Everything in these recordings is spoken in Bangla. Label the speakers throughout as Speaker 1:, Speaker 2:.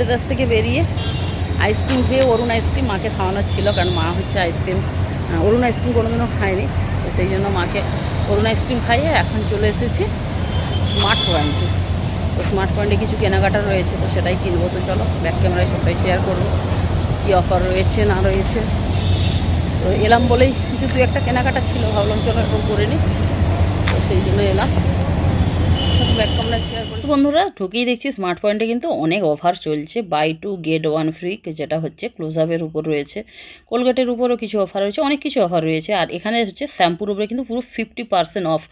Speaker 1: শ্রীলেদাস থেকে বেরিয়ে আইসক্রিম খেয়ে অরুণ আইসক্রিম মাকে খাওয়ানোর ছিল, কারণ মা হচ্ছে আইসক্রিম অরুণ আইসক্রিম কোনোদিনও খায়নি, তো সেই জন্য মাকে অরুণ আইসক্রিম খাইয়ে এখন চলে এসেছি স্মার্ট পয়েন্টে তো স্মার্ট পয়েন্টে কিছু কেনাকাটা রয়েছে, তো সেটাই কিনবো, তো চলো, ব্যাক ক্যামেরায় সবটাই শেয়ার করব, কী অফার রয়েছে, না রয়েছে। তো এলাম বলেই কিছু দু একটা কেনাকাটা ছিল, ভাবলাম চলো এরকম করে নিই, তো সেই জন্য এলাম। ব্যাক বন্ধুরা, ঢুকেই দেখছি স্মার্ট পয়েন্টে কিন্তু অনেক অফার চলছে। Buy two get one free যেটা হচ্ছে ক্লোজ আপের উপর রয়েছে। কোলগেটের উপরও কিছু অফার রয়েছে, অনেক কিছু অফার রয়েছে। আর এখানে হচ্ছে শ্যাম্পুর উপরে কিন্তু পুরো ফিফটি পার্সেন্ট অফ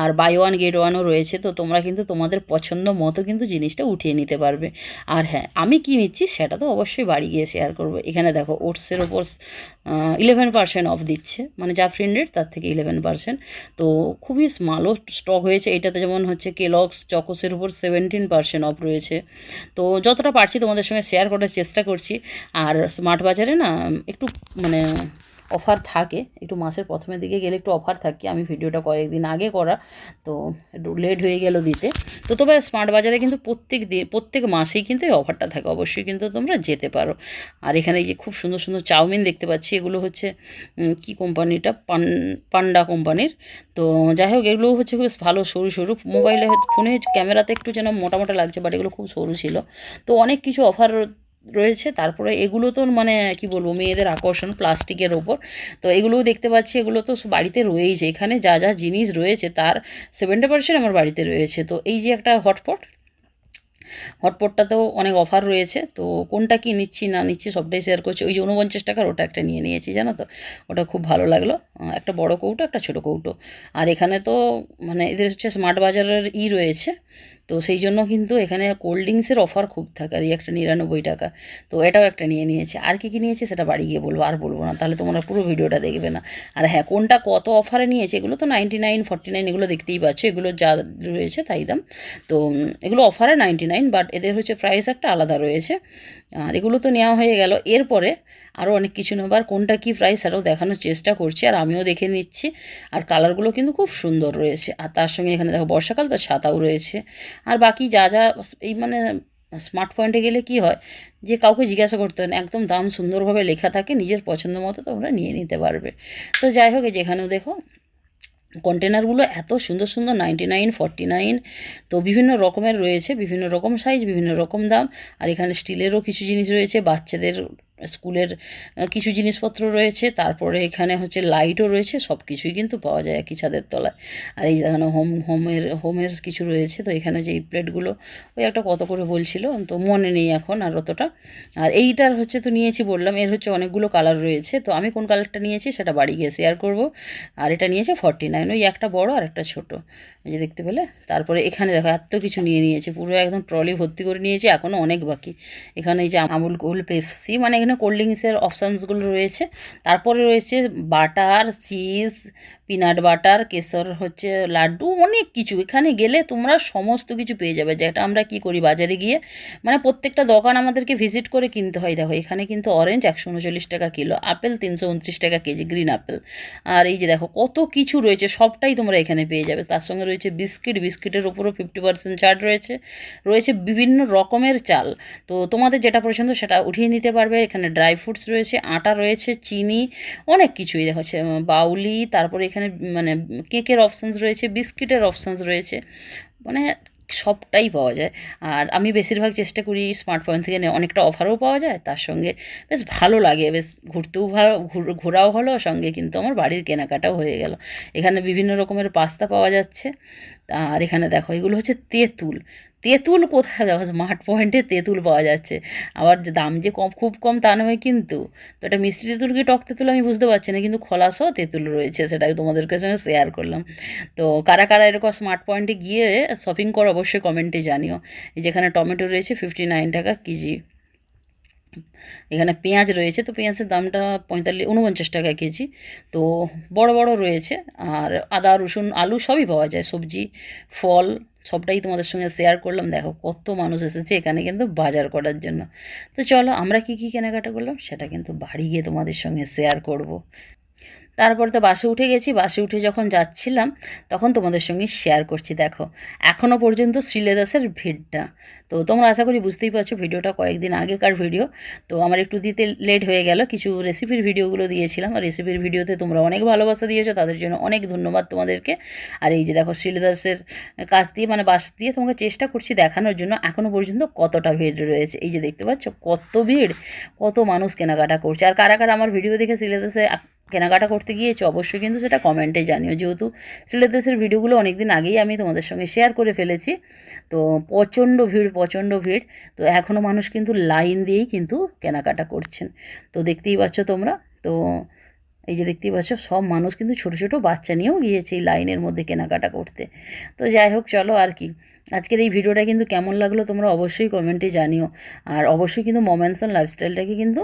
Speaker 1: আর বাই ওয়ান গেট ওয়ানও রয়েছে, তো তোমরা কিন্তু তোমাদের পছন্দ মতো কিন্তু জিনিসটা উঠিয়ে নিতে পারবে। আর হ্যাঁ আমি কি নিচ্ছি সেটা তো অবশ্যই বাড়ি গিয়ে শেয়ার করব। এখানে দেখো ওটসের ওপর ইলেভেন পার্সেন্ট অফ দিচ্ছে। মানে যা ফ্রেন্ডেড তার থেকে ইলেভেন পার্সেন্ট তো খুবই স্মালও স্টক হয়েছে। এটাতে যেমন হচ্ছে কেলক্স চকোসের উপর সেভেন্টিন পার্সেন্ট অফ রয়েছে। তো যতটা পারছি তোমাদের সঙ্গে শেয়ার করার চেষ্টা করছি। আর স্মার্ট বাজারে না, একটু মানে অফার থাকে, একটু মাসের প্রথমের দিকে গেলে একটু অফার থাকে। আমি ভিডিওটা কয়েকদিন আগে করা, তো একটু লেট হয়ে গেল দিতে। তো তবে স্মার্ট বাজারে কিন্তু প্রত্যেক দিন প্রত্যেক মাসেই কিন্তু এই অফারটা থাকে। অবশ্যই কিন্তু তোমরা যেতে পারো। আর এখানে এই যে খুব সুন্দর সুন্দর চাউমিন দেখতে পাচ্ছি, এগুলো হচ্ছে কি কোম্পানিটা? পান, পান্ডা কোম্পানির। তো যাই হোক, এগুলো হচ্ছে বেশ ভালো সরু সরু। মোবাইলে ফোনে ক্যামেরাতে একটু যেন মোটা মোটা লাগছে বাট এগুলো খুব সরু ছিল। তো অনেক কিছু অফার রয়েছে। তারপরে এগুলো তো মানে কি বলব, মেয়েদের আকর্ষণ প্লাস্টিকের ওপর। তো এগুলোও দেখতে পাচ্ছি, এগুলো তো বাড়িতে রয়েইছে। এখানে যা যা জিনিস রয়েছে তার সেভেন্টি পার্সেন্ট আমার বাড়িতে রয়েছে। তো এই যে একটা হটপট, হটপটটাতেও অনেক অফার রয়েছে। তো কোনটা কি নিচ্ছি, না নিচ্ছি সবটাই শেয়ার করছি। ওই যে উনপঞ্চাশ টাকার ওটা একটা নিয়ে নিয়েছি, জানো তো? ওটা খুব ভালো লাগল। একটা বড় কৌটো, একটা ছোটো কৌটো। আর এখানে তো মানে এদের হচ্ছে স্মার্ট বাজারের ই রয়েছে। তো সেই জন্য কিন্তু এখানে কোল্ড ড্রিঙ্কসের অফার খুব থাকে, আর এই একটা নিরানব্বই টাকা। তো এটাও একটা নিয়ে নিয়েছে। আর কি কী নিয়েছে সেটা বাড়ি গিয়ে বলব, আর বলব না। তাহলে তোমরা পুরো ভিডিওটা দেখবে না। আর হ্যাঁ কোনটা কত অফারে নিয়েছে এগুলো তো নাইনটি নাইন ফর্টি নাইন এগুলো দেখতেই পাচ্ছ। এগুলো যা রয়েছে তাই দাম। তো এগুলো অফারে নাইনটি নাইন বাট এদের হচ্ছে প্রাইস একটা আলাদা রয়েছে। আর এগুলো তো নেওয়া হয়ে গেল। এরপরে আরও অনেক কিছু নেবার কোনটা কি প্রাইস আরও দেখানোর চেষ্টা করছি, আর আমিও দেখে নিচ্ছি। আর কালারগুলো কিন্তু খুব সুন্দর রয়েছে। আর তার সঙ্গে এখানে দেখো বর্ষাকাল, তো ছাতাও রয়েছে। আর বাকি যা যা এই মানে স্মার্ট পয়েন্টে গেলে কি হয়? যে কাউকে জিজ্ঞাসা করতে হয় না, একদম দাম সুন্দরভাবে লেখা থাকে, নিজের পছন্দ মতো তোমরা নিয়ে নিতে পারবে। তো যাই হোক যেখানেও দেখো কন্টেনারগুলো এত সুন্দর সুন্দর নাইনটি নাইন ফর্টি নাইন তো বিভিন্ন রকমের রয়েছে, বিভিন্ন রকম সাইজ বিভিন্ন রকম দাম। আর এখানে স্টিলেরও কিছু জিনিস রয়েছে, বাচ্চাদের স্কুলের কিছু জিনিসপত্র রয়েছে, তারপরে এখানে হচ্ছে লাইটও রয়েছে সব কিছুই কিন্তু পাওয়া যায় একই ছাদের তলায়। আর এই এখানে হোম, হোমের হোমের কিছু রয়েছে, তো এখানে যে এই প্লেটগুলো, ওই একটা কত করে বলছিল, তো মনে নেই এখন আর অতটা। আর এইটার হচ্ছে তো নিয়েছি বললাম, এর হচ্ছে অনেকগুলো কালার রয়েছে, তো আমি কোন কালারটা নিয়েছি সেটা বাড়ি গিয়ে শেয়ার করব। আর এটা নিয়েছে ফর্টি নাইন ওই একটা বড় আর একটা ছোট যে দেখতে পেলে? তারপরে এখানে দেখো এত কিছু নিয়ে নিয়েছে, পুরো একদম ট্রলি ভর্তি করে নিয়েছে এখনও অনেক বাকি। এখানে এই যে আমুল কুল পেপসি মানে এখানে কোল্ড ড্রিঙ্কসের অপশানসগুলো রয়েছে। তারপরে রয়েছে বাটার, চিজ পিনাট বাটার কেশর হচ্ছে লাড্ডু, অনেক কিছু। এখানে গেলে তোমরা সমস্ত কিছু পেয়ে যাবে। যেটা আমরা কি করি বাজারে গিয়ে মানে প্রত্যেকটা দোকান আমাদেরকে ভিজিট করে কিনতে হয়। দেখো, এখানে কিন্তু অরেঞ্জ একশো উনচল্লিশ টাকা কিলো আপেল তিনশো উনত্রিশ টাকা কেজি গ্রিন আপেল আর এই যে দেখো, কত কিছু রয়েছে, সবটাই তোমরা এখানে পেয়ে যাবে। তার সঙ্গে রয়েছে বিস্কিট, বিস্কিটের উপরও ফিফটি পার্সেন্ট ছাড় রয়েছে। রয়েছে বিভিন্ন রকমের চাল। তো তোমাদের যেটা পছন্দ সেটা উঠিয়ে নিতে পারবে। এখানে ড্রাই ফ্রুটস রয়েছে, আটা রয়েছে, চিনি, অনেক কিছুই দেখো হচ্ছে বাউলি, তারপরে এখানে মানে কেকের অপশানস রয়েছে, বিস্কিটের অপশানস রয়েছে মানে সবটাই পাওয়া যায়। আর আমি বেশিরভাগ চেষ্টা করি স্মার্ট থেকে অনেকটা অফারও পাওয়া যায়, তার সঙ্গে বেশ ভালো লাগে, বেশ ঘুরতেও ভালো ঘোরাও হলো, সঙ্গে কিন্তু আমার বাড়ির কেনাকাটাও হয়ে গেল। এখানে বিভিন্ন রকমের পাস্তা পাওয়া যাচ্ছে, আর এখানে দেখো, এগুলো হচ্ছে তেঁতুল। তেঁতুল কোথায় দেখো স্মার্ট পয়েন্টে তেঁতুল পাওয়া যাচ্ছে। আবার যে দাম যে কম, খুব কম তা নয় কিন্তু, তো এটা মিষ্টি তেঁতুল কি টক তেঁতুল আমি বুঝতে পারছি না, কিন্তু খোলাসও তেঁতুল রয়েছে, সেটাই তোমাদেরকে সঙ্গে শেয়ার করলাম। তো কারা কারা এরকম স্মার্ট পয়েন্টে গিয়ে শপিং করো, অবশ্যই কমেন্টে জানিও। যেখানে টমেটো রয়েছে ফিফটি নাইন টাকা কেজি। এখানে পেঁয়াজ রয়েছে, তো পেঁয়াজের দামটা পঁয়তাল্লিশ উনপঞ্চাশ টাকা কেজি। তো বড় বড় রয়েছে, আর আদা, রসুন, আলু সবই পাওয়া যায়, সবজি, ফল সবটাই তোমাদের সঙ্গে শেয়ার করলাম দেখো কত মানুষ এসেছে এখানে কিন্তু বাজার করার জন্য তো চলো আমরা কি কি কেনাকাটা করলাম সেটা কিন্তু বাড়ি গিয়ে তোমাদের সঙ্গে শেয়ার করব। তারপর তো বাসে উঠে গেছি, বাসে উঠে যখন যাচ্ছিলাম, তখন তোমাদের সঙ্গে শেয়ার করছি, দেখো। এখনও পর্যন্ত শ্রীলেদাসের ভিড়টা। তো তোমরা আশা করি বুঝতেই পারছ, ভিডিওটা কয়েকদিন আগেকার ভিডিও। তো আমার একটু দিতে লেট হয়ে গেল, কিছু রেসিপির ভিডিওগুলো দিয়েছিলাম। আর রেসিপির ভিডিওতে তোমরা অনেক ভালোবাসা দিয়েছ, তাদের জন্য অনেক ধন্যবাদ তোমাদেরকে। আর এই যে দেখো শ্রীলেদাসের কাছ দিয়ে মানে বাস দিয়ে তোমাকে চেষ্টা করছি দেখানোর জন্য এখনও পর্যন্ত কতটা ভিড় রয়েছে। এই যে দেখতে পাচ্ছ, কত ভিড়, কত মানুষ কেনাকাটা করছে। আর কারা কারা আমার ভিডিও দেখে শ্রীদাসে কেনাকাটা করতে গিয়েছো, অবশ্যই কিন্তু সেটা কমেন্টে জানিও। যেহেতু শ্রীলেদাসের ভিডিওগুলো অনেক দিন আগেই আমি তোমাদের সঙ্গে শেয়ার করে ফেলেছি, তো প্রচণ্ড ভিড় প্রচণ্ড ভিড়, তো এখনও মানুষ কিন্তু লাইন দিয়েই কিন্তু কেনাকাটা করছেন। তো দেখতেই পাচ্ছ তোমরা, তো এই যে দেখতেই পাচ্ছ, সব মানুষ কিন্তু ছোট ছোট বাচ্চা নিয়েও গিয়েছে এই লাইনের মধ্যে কেনাকাটা করতে। তো যাই হোক, চলো আর কি। আজকের এই ভিডিওটা কিন্তু কেমন লাগল তোমরা অবশ্যই কমেন্টে জানিও। আর অবশ্যই কিন্তু মোমেন্টস অন লাইফস্টাইলটাকে কিন্তু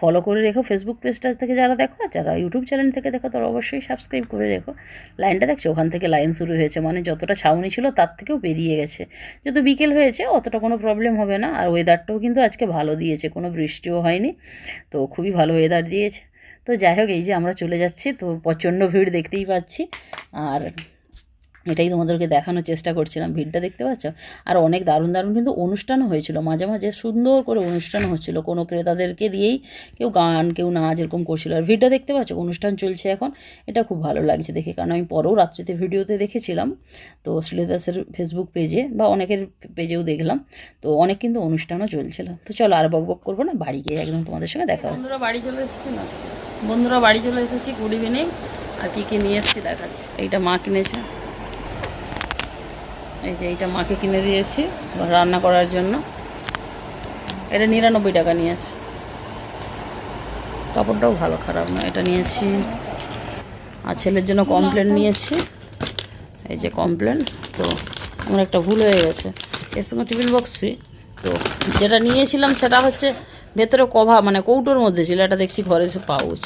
Speaker 1: ফলো করে রেখো ফেসবুক পেজটা থেকে যারা দেখো আর যারা ইউটিউব চ্যানেল থেকে দেখো, তারা অবশ্যই সাবস্ক্রাইব করে রেখো। লাইনটা দেখছ? ওখান থেকে লাইন শুরু হয়েছে। মানে যতটা ছাউনি ছিল, তার থেকেও বেরিয়ে গেছে। যেহেতু বিকেল হয়েছে, অতটা কোনো প্রবলেম হবে না। আর ওয়েদারটাও কিন্তু আজকে ভালো দিয়েছে। কোনো বৃষ্টিও হয়নি। তো খুবই ভালো ওয়েদার দিয়েছে। তো যাই হোক, এই যে আমরা চলে যাচ্ছি। তো প্রচণ্ড ভিড় দেখতেই পাচ্ছি। আর এটাই তোমাদেরকে দেখানোর চেষ্টা করছিলাম, ভিড়টা দেখতে পাচ্ছ? আর অনেক দারুণ দারুণ কিন্তু অনুষ্ঠানও হয়েছিল, মাঝে মাঝে সুন্দর করে অনুষ্ঠান হচ্ছিল, কোনো ক্রেতাদেরকে দিয়েই কেউ গান, কেউ নাচ এরকম করছিল। আর ভিড়টা দেখতে পাচ্ছ, অনুষ্ঠান চলছে এখন, এটা খুব ভালো লাগছে দেখে, কারণ আমি পরেও রাত্রিতে ভিডিওতে দেখেছিলাম, তো শ্রীদাসের ফেসবুক পেজে বা অনেকের পেজেও দেখলাম, তো অনেক কিন্তু অনুষ্ঠানও চলছিল। তো চলো আর বক বক করব না, বাড়ি গিয়ে একদম তোমাদের সঙ্গে দেখা বন্ধুরা বাড়ি চলে এসেছি না? বন্ধুরা বাড়ি চলে এসেছি, গুড ইভিনিং আর কী কী নিয়ে এসেছি দেখাচ্ছি। এইটা মা কিনেছে। এই যে এইটা মাকে কিনে দিয়েছি রান্না করার জন্য। এটা নিরানব্বই টাকা নিয়েছে। কাপড়টাও ভালো খারাপ না, এটা নিয়েছি। আর ছেলের জন্য কমপ্লেন নিয়েছি। এই যে কমপ্লেন তো আমার একটা ভুল হয়ে গেছে। এর সঙ্গে টিফিন বক্স ফ্রি তো যেটা নিয়েছিলাম সেটা হচ্ছে ভেতরে কভা মানে কৌটোর মধ্যে ছিল, এটা দেখছি ঘরে এসে পাউচ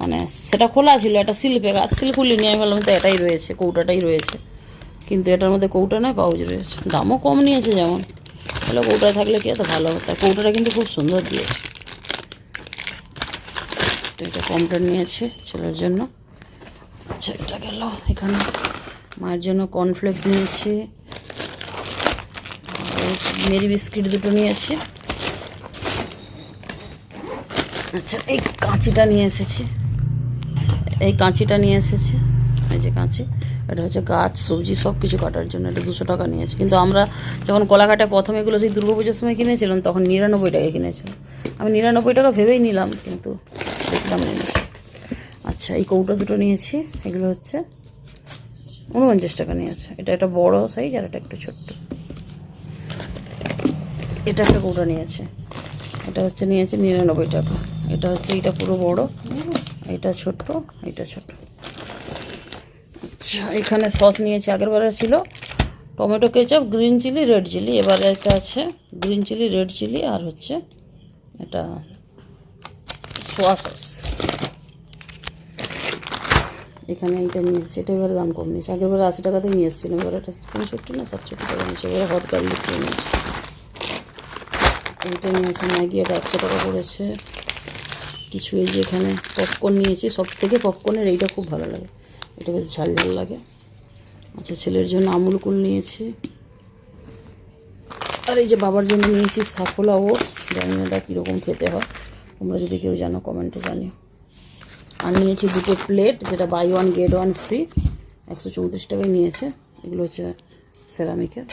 Speaker 1: মানে সেটা খোলা ছিল এটা সিল পেগা সিল খুলিনি, আমি বললাম তো এটাই রয়েছে, কৌটাটাই রয়েছে। কিন্তু এটার মধ্যে কৌটা নয়, পাউচ রয়েছে। দামও কম নিয়েছে যেমন। তাহলে কৌটা থাকলে কি এত ভালো হতো? কৌটাটা কিন্তু খুব সুন্দর দিয়েছে। এটা কমটা নিয়েছে ছেলের জন্য। আচ্ছা এটা গেল এখানে। মায়ের জন্য কর্নফ্লেক্স নিয়েছি। মেরি বিস্কিট দুটো নিয়েছি। আচ্ছা এই কাঁচিটা নিয়ে এসেছি। এই কাঁচিটা নিয়ে এসেছি। এই যে কাঁচি। এটা হচ্ছে গাছ, সবজি সব কিছু কাটার জন্য এটা দুশো টাকা নিয়েছে। কিন্তু আমরা যখন কলাঘাটে প্রথমে এগুলো সেই দুর্গাপুজোর সময় কিনেছিলাম, তখন নিরানব্বই টাকায় কিনেছিলাম। আমি নিরানব্বই টাকা ভেবেই নিলাম, কিন্তু বেশি দাম নিয়েছি আচ্ছা এই কৌটা দুটো নিয়েছি, এগুলো হচ্ছে উনপঞ্চাশ টাকা নিয়েছে। এটা একটা বড় সাইজ আর এটা একটু ছোট্ট। এটা একটা কৌটা নিয়েছে। এটা হচ্ছে নিয়েছে নিরানব্বই টাকা। এটা হচ্ছে, এটা পুরো বড়। এটা ছোট্ট, এটা ছোট আচ্ছা এখানে সস নিয়েছি, আগের বারে ছিল। Tomato ketchup, green chilli, red chilli. এবারে একটা আছে গ্রিন চিলি, রেড চিলি আর হচ্ছে এটা সোয়া সস। এখানে এইটা নিয়েছি, এটা এবারে দাম কম নিয়েছে। আগের বারে আশি টাকাতেই নিয়ে এসেছিলাম, এবারে এটা পঁয়ষট্টি না সাতষট্টি টাকা নিয়েছে। এবারে হট গার্লিক নিয়েছি। এইটা নিয়েছি, ম্যাগি এটা একশো টাকা পড়েছে। কিছু এই যে এখানে পপকর্ন নিয়েছি সব থেকে পপকর্নের এইটা খুব ভালো লাগে। এটা বেশ ঝাল ঝাল লাগে। আচ্ছা ছেলের জন্য আমুল কুল নিয়েছি। আর এই যে বাবার জন্য নিয়েছি সাফোলা ওটস, জানি না এটা কীরকম খেতে হয়। তোমরা যদি কেউ জানো, কমেন্টে জানিও। আর নিয়েছি দুটো প্লেট, যেটা buy one, get one, free. একশো চৌত্রিশ টাকায় নিয়েছে। এগুলো হচ্ছে সেরামিকের।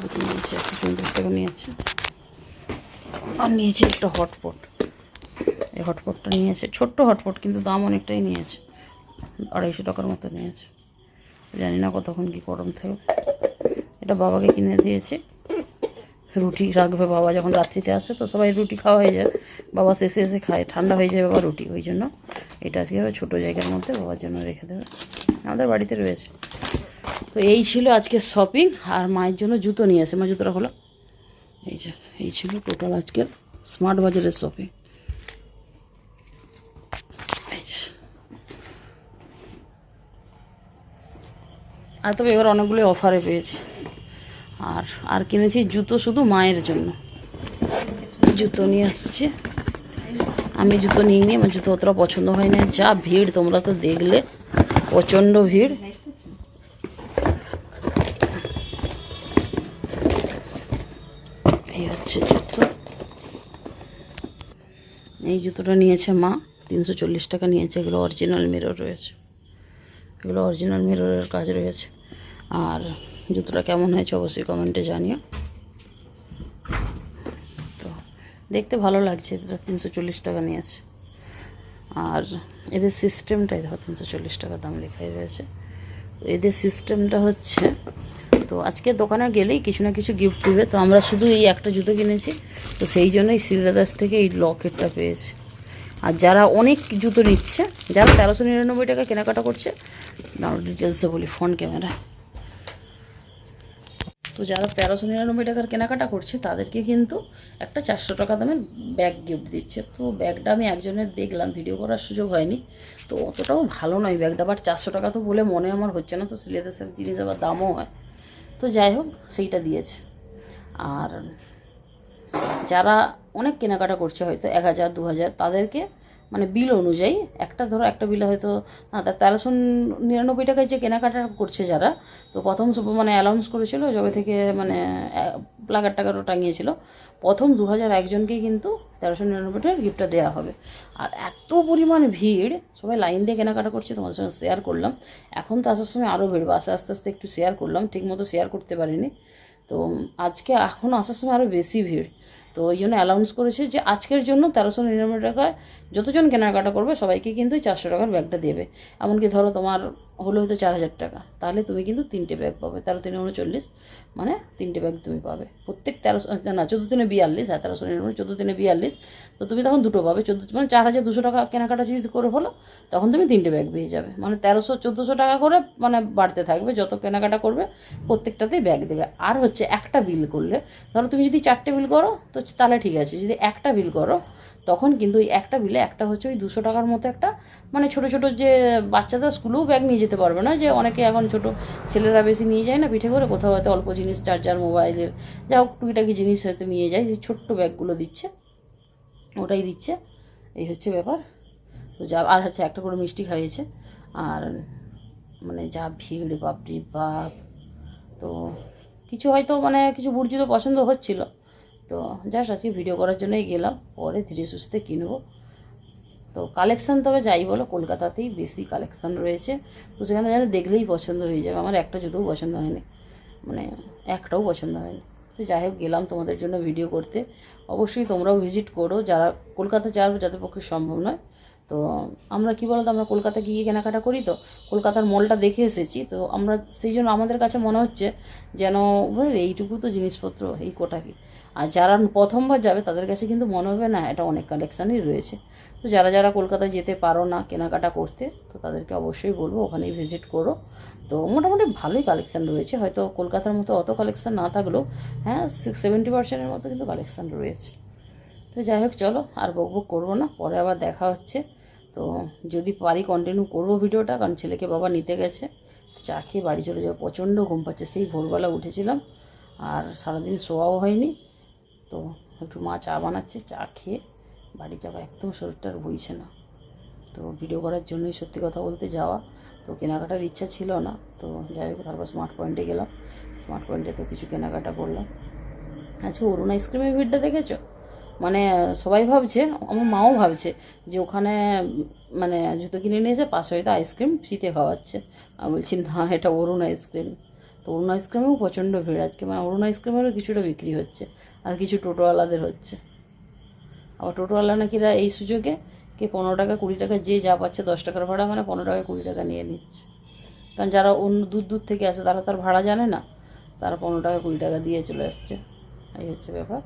Speaker 1: দুটো নিয়েছে, একশো চৌত্রিশ টাকা নিয়েছে। আর নিয়েছি একটা হটপট। এই হটপটটা নিয়েছে, ছোট্ট হটপট, কিন্তু দাম অনেকটাই নিয়েছে। আড়াইশো টাকার মতো নিয়েছে। জানি না কতক্ষণ কি গরম থাকবে এটা বাবাকে কিনে দিয়েছি। রুটি রাখবে বাবা যখন রাত্রিতে আসে তো সবাই রুটি খাওয়া হয়ে যায়। বাবা শেষে এসে খায়। ঠান্ডা হয়ে যায় বাবা রুটি, ওই জন্য এটা আজকে ছোটো জায়গার মধ্যে বাবার জন্য রেখে দেবে। আমাদের বাড়িতে রয়েছে। তো এই ছিল আজকে শপিং আর মায়ের জন্য জুতো নিয়ে আসে। মা, জুতোটা হলো এই যে, এই ছিল টোটাল আজকের স্মার্ট বাজারের শপিং। আর তবে এবার অনেকগুলো অফারে পেয়েছি। আর আর কিনেছি জুতো শুধু মায়ের জন্য। জুতো নিয়ে আসছে। আমি জুতো নিয়ে নিই আমার জুতো অতটা পছন্দ হয় না যা ভিড়, তোমরা তো দেখলে, প্রচণ্ড ভিড়। এই হচ্ছে জুতো। এই জুতোটা নিয়েছে মা, তিনশো চল্লিশ টাকা নিয়েছে, এগুলো অরিজিনাল মেরো রয়েছে। এগুলো অরিজিনাল মিররের কাজ রয়েছে। আর জুতোটা কেমন হয়েছে অবশ্যই কমেন্টে জানিও। তো দেখতে ভালো লাগছে, এটা তিনশো চল্লিশ টাকা নিয়েছে। আর এদের সিস্টেমটাই দেখো, তিনশো চল্লিশ টাকা দাম লেখাই রয়েছে। এদের সিস্টেমটা হচ্ছে, তো আজকে দোকানে গেলেই কিছু না কিছু গিফট দিবে। তো আমরা শুধু এই একটা জুতো কিনেছি, তো সেই জন্যই শ্রীরাদাস থেকে এই লকেটটা পেয়েছি। আর যারা অনেক জুতো নিচ্ছে, যারা তেরোশো নিরানব্বই টাকা কেনাকাটা করছে দাঁড়ো ডিটেলসে বলি ফোন ক্যামেরা তো যারা তেরোশো নিরানব্বই টাকার কেনাকাটা করছে, তাদেরকে কিন্তু একটা চারশো টাকা দামের ব্যাগ গিফট দিচ্ছে। তো ব্যাগটা আমি একজনের দেখলাম ভিডিও করার সুযোগ হয়নি। তো অতটাও ভালো নয় ব্যাগটা বাট চারশো টাকা তো বলে মনে আমার হচ্ছে না, তো সিলেদাসের জিনিস আবার দামও হয়। তো যাই হোক, সেইটা দিয়েছে। আর যারা অনেক কেনাকাটা করছে হয়তো এক হাজার, দু হাজার, তাদেরকে মানে বিল অনুযায়ী একটা ধরো একটা বিলে হয়তো তেরোশো নিরানব্বই টাকায় যে কেনাকাটা করছে যারা, তো প্রথম মানে অ্যালাউন্স করেছিল, যবে থেকে মানে প্লাগার টাকারও টাঙিয়েছিল, প্রথম দু হাজার একজনকেই কিন্তু তেরোশো নিরানব্বই টাকার গিফটটা দেওয়া হবে। আর এত পরিমাণ ভিড়, সবাই লাইন দিয়ে কেনাকাটা করছে, তোমাদের সঙ্গে শেয়ার করলাম। এখন তো আসার সময় আরও ভিড়, আস্তে আস্তে আস্তে একটু শেয়ার করলাম, ঠিকমতো শেয়ার করতে পারিনি। তো আজকে এখন আসার সময় আরও বেশি ভিড়। তো ওই জন্য অ্যালাউন্স করেছে যে আজকের জন্য তেরোশো নিরানব্বই টাকায় যতজন কেনাকাটা করবে, সবাইকে কিন্তু চারশো টাকার ব্যাগটা দেবে। এমনকি ধরো তোমার হলো হয়তো চার হাজার টাকা। তাহলে তুমি কিন্তু তিনটে ব্যাগ পাবে, তেরো তিনে উনচল্লিশ মানে তিনটে ব্যাগ তুমি পাবে। প্রত্যেক তেরোশো না, চোদ্দ তিনে বিয়াল্লিশ আর তেরোশো নিরানব্বই চোদ্দ তিনে বিয়াল্লিশ, তো তুমি তখন দুটো পাবে। চোদ্দ মানে চার হাজার দুশো টাকা কেনাকাটা যদি করে হলো, তখন তুমি তিনটে ব্যাগ পেয়ে যাবে। মানে তেরোশো, চোদ্দোশো টাকা করে মানে বাড়তে থাকবে, যত কেনাকাটা করবে, প্রত্যেকটাতেই ব্যাগ দেবে। আর হচ্ছে একটা বিল করলে, ধরো তুমি যদি চারটে বিল করো, তো তাহলে ঠিক আছে, যদি একটা বিল করো তখন কিন্তু ওই একটা বিলে একটা হচ্ছে ওই দুশো টাকার মতো একটা মানে ছোট ছোট যে বাচ্চাদের স্কুলেও ব্যাগ নিয়ে যেতে পারবে না, যে অনেকে এখন ছোট ছেলেরা বেশি নিয়ে যায় না পিঠে করে, কোথাও হয়তো অল্প জিনিস চার্জার মোবাইলের যা হোক টুকিটাকি জিনিস হয়তো নিয়ে যায়, সেই ছোট্ট ব্যাগগুলো দিচ্ছে, ওটাই দিচ্ছে, এই হচ্ছে ব্যাপার। তো যা, আর হচ্ছে একটা করে মিষ্টি খাইয়েছে, আর মানে যা ভিড়, বাপরি বাপ। তো কিছু হয়তো মানে কিছু বুর্জি তো পছন্দ হচ্ছিল। তো জাস্ট আজকে ভিডিও করার জন্যই গেলাম। পরে ধীরে সুস্থে কিনবো। তো কালেকশান তবে যাই বলো, কলকাতাতেই বেশি কালেকশান রয়েছে। তো সেখানে যেন দেখলেই পছন্দ হয়ে যাবে। আমার একটা জুতোও পছন্দ হয়নি। মানে একটাও পছন্দ হয়নি। তো যাই হোক, গেলাম তোমাদের জন্য ভিডিও করতে। অবশ্যই তোমরাও ভিজিট করো। যারা কলকাতা যাওয়ার যাদের পক্ষে সম্ভব নয়, তো আমরা কি বলতো, আমরা কলকাতা গিয়ে কেনাকাটা করি তো। কলকাতার মলটা দেখে এসেছি। তো আমরা, সেই জন্য আমাদের কাছে মনে হচ্ছে যেন এইটুকু তো জিনিসপত্র, এই কোটা কি? আর যারা প্রথমবার যাবে, তাদের কাছে কিন্তু মনে হবে, না, এটা অনেক কালেকশানই রয়েছে। তো যারা যারা কলকাতায় যেতে পারো না কেনাকাটা করতে, তো তাদেরকে অবশ্যই বলব, ওখানেই ভিজিট করো। তো মোটামুটি ভালোই কালেকশান রয়েছে। হয়তো কলকাতার মতো অত কালেকশান না থাকলেও হ্যাঁ সিক্স সেভেন্টি পার্সেন্টের মতো কিন্তু কালেকশান রয়েছে। তো যাই হোক, চলো, আর বক বক করব না, পরে আবার দেখা হচ্ছে। তো যদি পারি কন্টিনিউ করব ভিডিওটা, কারণ ছেলেকে বাবা নিতে গেছে চা খেয়ে বাড়ি চলে যাব। প্রচণ্ড ঘুম পাচ্ছে, সেই ভোরবেলা উঠেছিলাম, আর সারাদিন শোয়াও হয়নি। তো একটু মা চা বানাচ্ছে, চা খেয়ে বাড়ি যাওয়া একদম শরীরটা আর বইছে না। তো ভিডিও করার জন্যই সত্যি কথা বলতে যাওয়া। তো কেনাকাটার ইচ্ছা ছিল না, তো যাই হোক, তারপর স্মার্ট পয়েন্টে গেলাম। স্মার্ট পয়েন্টে তো কিছু কেনাকাটা করলাম। আচ্ছা অরুণ আইসক্রিমের ভিড়টা দেখেছ? মানে সবাই ভাবছে, আমার মাও ভাবছে যে ওখানে মানে জুতো কিনে নিয়েছে পাশে হয়তো আইসক্রিম ফ্রিতে খাওয়াচ্ছে। আমি বলছি, না, এটা অরুণ আইসক্রিম তো অরুণ আইসক্রিমেও প্রচণ্ড ভিড়। আজকে মানে অরুণ আইসক্রিমেরও কিছুটা বিক্রি হচ্ছে। আর কিছু টোটোওয়ালাদের হচ্ছে। আবার টোটোওয়ালা নাকিরা এই সুযোগে কে পনেরো টাকা, কুড়ি টাকা, যে যা পাচ্ছে দশ টাকার ভাড়া মানে পনেরো টাকা, কুড়ি টাকা নিয়ে নিচ্ছে। কারণ যারা অন্য দূর দূর থেকে আসে তারা তার ভাড়া জানে না, তারা পনেরো টাকা, কুড়ি টাকা দিয়ে চলে আসছে। এই হচ্ছে ব্যাপার।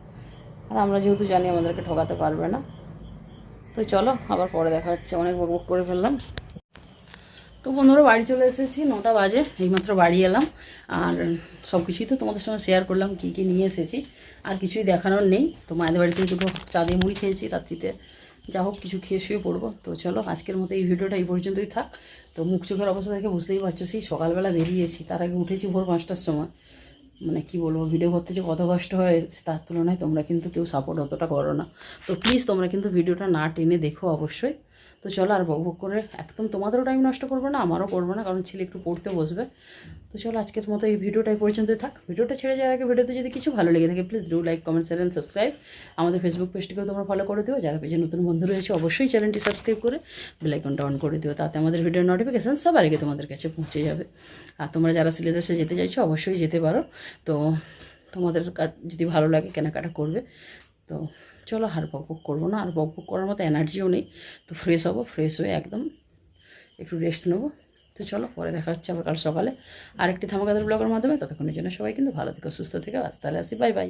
Speaker 1: আর আমরা যেহেতু জানি আমাদেরকে ঠকাতে পারবে না, তো চলো আবার পরে দেখা হচ্ছে। অনেক বক করে ফেললাম। তো বন্ধুরা, বাড়ি চলে এসেছি, নটা বাজে, এইমাত্র বাড়ি এলাম। আর সব কিছুই তো তোমাদের সঙ্গে শেয়ার করলাম, কী কী নিয়ে এসেছি, আর কিছুই দেখানোর নেই। তো মায়েদের বাড়িতে দুটো চা দিয়ে মুড়ি খেয়েছি, রাত্রিতে যা হোক, কিছু খেয়ে শুয়ে পড়ব। তো চলো, আজকের মতো এই ভিডিওটা এই পর্যন্তই থাক। তো মুখ চোখের অবস্থা দেখে বুঝতেই পারছ, সেই সকালবেলা বেরিয়েছি। তার আগে উঠেছি ভোর পাঁচটার সময়। মানে কি বলব, ভিডিও করতে যে কত কষ্ট হয়েছে, তার তুলনায় তোমরা কিন্তু কেউ সাপোর্ট অতটা করো না। তো প্লিজ তোমরা কিন্তু ভিডিওটা না টেনে দেখো অবশ্যই। তো চলো আর বক বক করে একদম তোমাদেরও টাইম নষ্ট করব না, আমারও করব না, কারণ ছেলে একটু পড়তে বসবে। তো চলো আজকের মতো এই ভিডিওটাই পর্যন্ত থাক। ভিডিওটা ছেড়ে যাওয়ার আগে ভিডিওতে যদি কিছু ভালো লেগে থাকে please do like comment and subscribe আমাদের ফেসবুক পেজটিকেও তোমরা ফলো করে দিও। যারা পেজে নতুন বন্ধু রয়েছে, অবশ্যই চ্যানেলটি সাবস্ক্রাইব করে বেলাইকনটা অন করে দিও। তাতে আমাদের ভিডিওর নোটিফিকেশান সবার আগে তোমাদের কাছে পৌঁছে যাবে। আর তোমরা যারা সিলেবাসে যেতে চাইছো, অবশ্যই যেতে পারো। তো তোমাদের যদি ভালো লাগে, কেনাকাটা করবে। তো চলো আর বক বক করব না, আর বক বক করার মতো এনার্জিও নেই। তো ফ্রেশ হব ফ্রেশ হয়ে একদম একটু রেস্ট নেব। তো চলো, পরে দেখা হচ্ছে আবার কাল সকালে। আরেকটি ধামাকাদার ব্লগের মাধ্যমে, ততক্ষণের জন্য সবাই কিন্তু ভালো থেকো, সুস্থ থেকে, আজ তাহলে আসি বাই বাই